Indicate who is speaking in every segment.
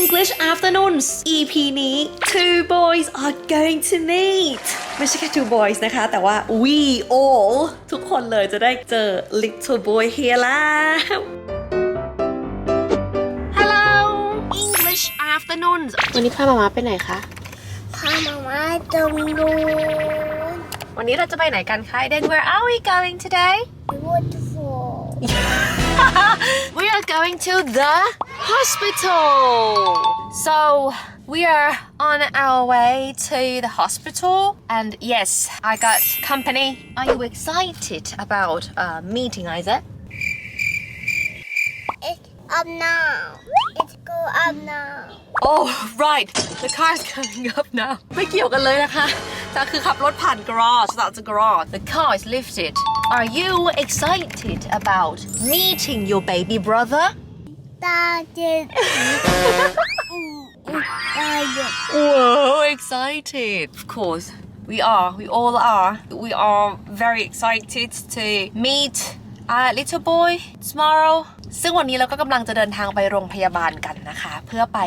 Speaker 1: English Afternoons EP นี้ two boys are going to meet ไม่ใช่แค่ two boys นะคะ แต่ว่า we all ทุกคนเลยจะได้เจอ little boy here แล้ว Hello English Afternoons วันนี้พามามาไปไหนคะ
Speaker 2: พามามาตรงนู้น
Speaker 1: วันนี้เราจะไปไหนกันคะ Then where are we going today
Speaker 2: waterfall
Speaker 1: we are going to the hospital. So we are on our way to the hospital, and yes, I got company. Are you excited about uh, meeting Isaac?
Speaker 2: it's up now it's go up now
Speaker 1: Oh, right. The car's coming up now. ไม่เกี่ยวกันเลยนะคะแต่คือขับรถผ่าน garage that's a garage the car is lifted are you excited about meeting your baby brother
Speaker 2: ตาเจ็บอืมตาเจ็บ
Speaker 1: Whoa, excited. Of course, we are. We all are. We are very excited to meet our little boy tomorrow. ซึ่งวันนี้เราก็กำลังจะเดินทางไปโรงพยาบาลกันนะคะ เพื่อไป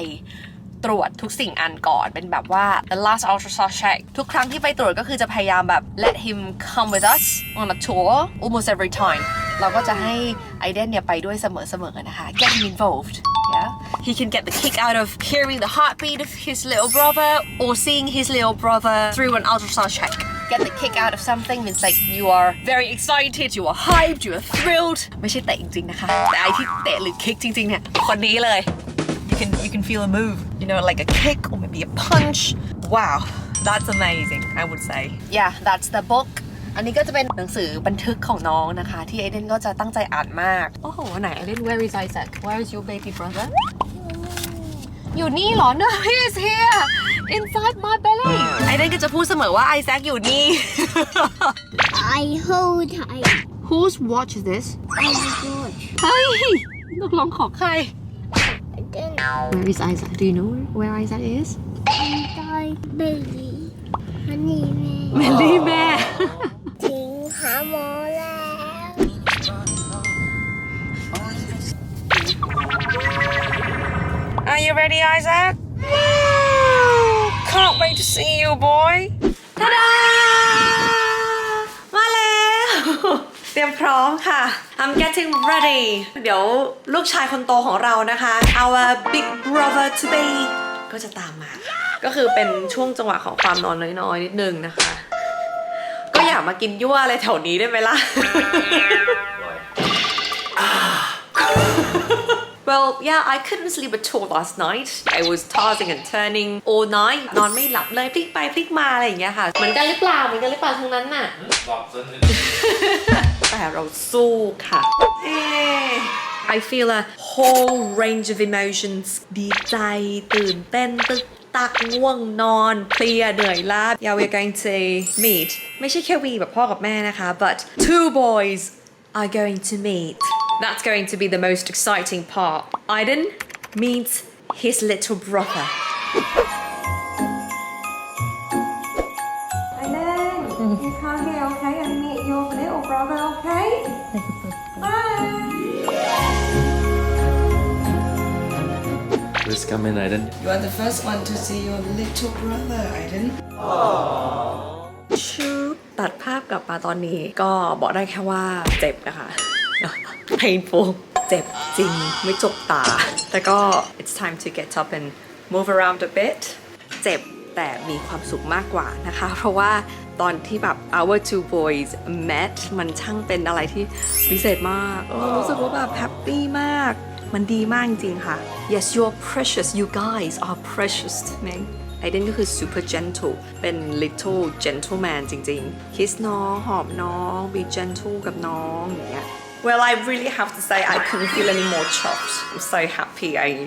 Speaker 1: ตรวจทุกสิ่งอันก่อนเป็นแบบว่า the last ultrasound check ทุกครั้งที่ไปตรวจก็คือจะพยายามแบบ let him come with us on a tour almost every time เราก็จะให้ไอเดนเนี่ยไปด้วยเสมอๆนะคะ get him involved yeah he can get the kick out of hearing the heartbeat of his little brother or seeing his little brother through an ultrasound check get the kick out of something means like you are very excited you are hyped you are thrilled ไม่ใช่เตะจริงๆนะคะ แต่ไอที่เตะหรือคิกจริงๆเนี่ยคนนี้เลย can you can feel a move you know like a kick or maybe a punch wow that's amazing I would say yeah that's the book อันนี้ก็จะเป็นหนังสือบันทึกของน้องนะคะ ที่ไอเดนก็จะตั้งใจอ่านมาก โอ้โห ไหนไอเดน where is Isaac where is your baby brother อยู่นี่เหรอ no he is here inside my belly ไอเดนก็จะพูดเสมอว่าไอแซคอยู่นี่
Speaker 2: I hold I
Speaker 1: whose watch is this
Speaker 2: I hold
Speaker 1: เฮ้ยตกลงของใคร
Speaker 2: then
Speaker 1: where is Isaac do you know where Isaac is
Speaker 2: I baby อันนี้
Speaker 1: เมลลี่แม่
Speaker 2: แม่ถึง
Speaker 1: รียมพร้อมค่ะ I'm getting ready เดี๋ยวลูกชายคนโตของเรานะคะ our big brother to be ก็จะตามมาค่ะก็คือเป็นช่วงจังหวะของความนอนน้อยๆ นิดนึงนะคะ ก็อยากมากินยั่วอะไรแถวนี้ได้ไหมล่ะ Well, yeah, I couldn't sleep at all last night. I was tossing and turning all night. นอนไม่หลับเลยพลิกไปพลิกมาอะไรอย่างเงี้ยค่ะ เหมือนกันหรือเปล่า เหมือนกันหรือเปล่าทั้งนั้นน่ะ แต่เราสู้ค่ะเอ้ I feel a whole range of emotions ดีใจ ตื่นเต้นตึกตักง่วงนอน เพลียเหนื่อยล้า Yeah we're going to meet ไม่ใช่แค่วีแบบพ่อกับแม่นะคะ but two boys are going to meet That's going to be the most exciting part Aiden meets his little brother
Speaker 3: Please come in, Aiden.
Speaker 4: You are the first one to see your little brother, Aiden.
Speaker 1: ชื่อตัดภาพกลับมาตอนนี้ก็บอกได้แค่ว่าเจ็บนะคะ painful เจ็บจริงไม่จกตา แต่ก็ it's time to get up and move around a bit เจ็บแต่มีความสุขมากกว่านะคะ เพราะว่าตอนที่แบบ our two boys met มันช่างเป็นอะไรที่พิเศษมากเออรู้สึกว่าแบบแฮปปี้มาก มันดีมากจริงๆค่ะ yes you're precious you guys are precious to me ไอเดนก็คือ super gentle เป็น little gentleman จริงๆ kiss น้อง หอมน้อง be gentle กับน้องอย่างเงี้ย Well I really have to say I couldn't feel any more chuffed I'm so happy I'm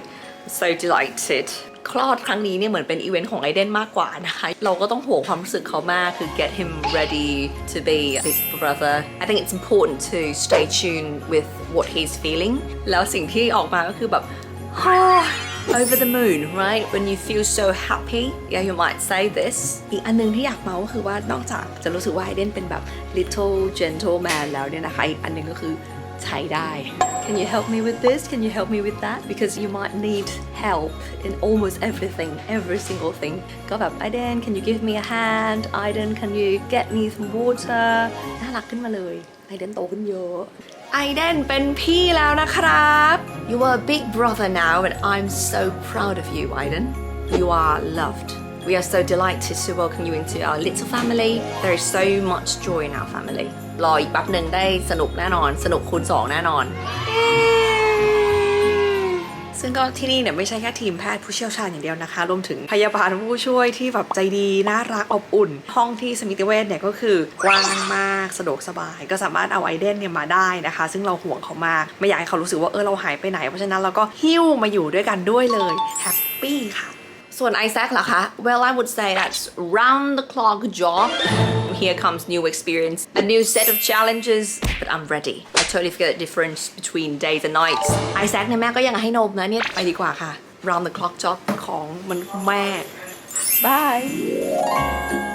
Speaker 1: so delighted คลอดครั้งนี้เนี่ยเหมือนเป็นอีเวนต์ของไอเดนมากกว่านะคะ เราก็ต้องห่วงความรู้สึกเขามากคือ get him ready to be his brother I think it's important to stay tuned with what he's feeling แล้วสิ่งที่ออกมาก็คือแบบ over the moon right when you feel so happy yeah you might say this อีกอันหนึงที่อยากเมาก็คือว่านอกจากจะรู้สึกว่าไอเดนเป็นแบบ little gentleman แล้วเนี่ยนะคะ อีกอันหนึงก็คือใช้ได้ Can you help me with this? Can you help me with that? Because you might need help in almost everything, every single thing. ก็แบบ Aiden can you give me a hand Aiden can you get me some water น่ารักขึ้นมาเลย Aiden โตขึ้นเยอะ Aiden เป็นพี่แล้วนะครับ You are a big brother now and I'm so proud of you Aiden You are loved We are so delighted to welcome you into our little family. There is so much joy in our family. รออีกแป๊บหนึ่งได้สนุกแน่นอน สนุกคูณสองแน่นอน ซึ่งก็ที่นี่เนี่ยไม่ใช่แค่ทีมแพทย์ผู้เชี่ยวชาญอย่างเดียวนะคะ รวมถึงพยาบาลผู้ช่วยที่แบบใจดีน่ารักอบอุ่น ห้องที่สมิติเวชเนี่ยก็คือกว้างมากสะดวกสบาย ก็สามารถเอาไอเดนเนี่ยมาได้นะคะ ซึ่งเราห่วงเขามากไม่อยากให้เขารู้สึกว่าเออเราหายไปไหนเพราะฉะนั้นเราก็หิ้วมาอยู่ด้วยกันด้วยเลยแฮปปี้ค่ะ ส่วนไอแซคล่ะคะ Well I would say that's round the clock job Here comes new experience a new set of challenges but I'm ready I totally feel the difference between days and nights ไอแซคเนี่ยแม่ก็ยังให้นมนะเนี่ยไปดีกว่าค่ะ round the clock job ของมันแม่ Bye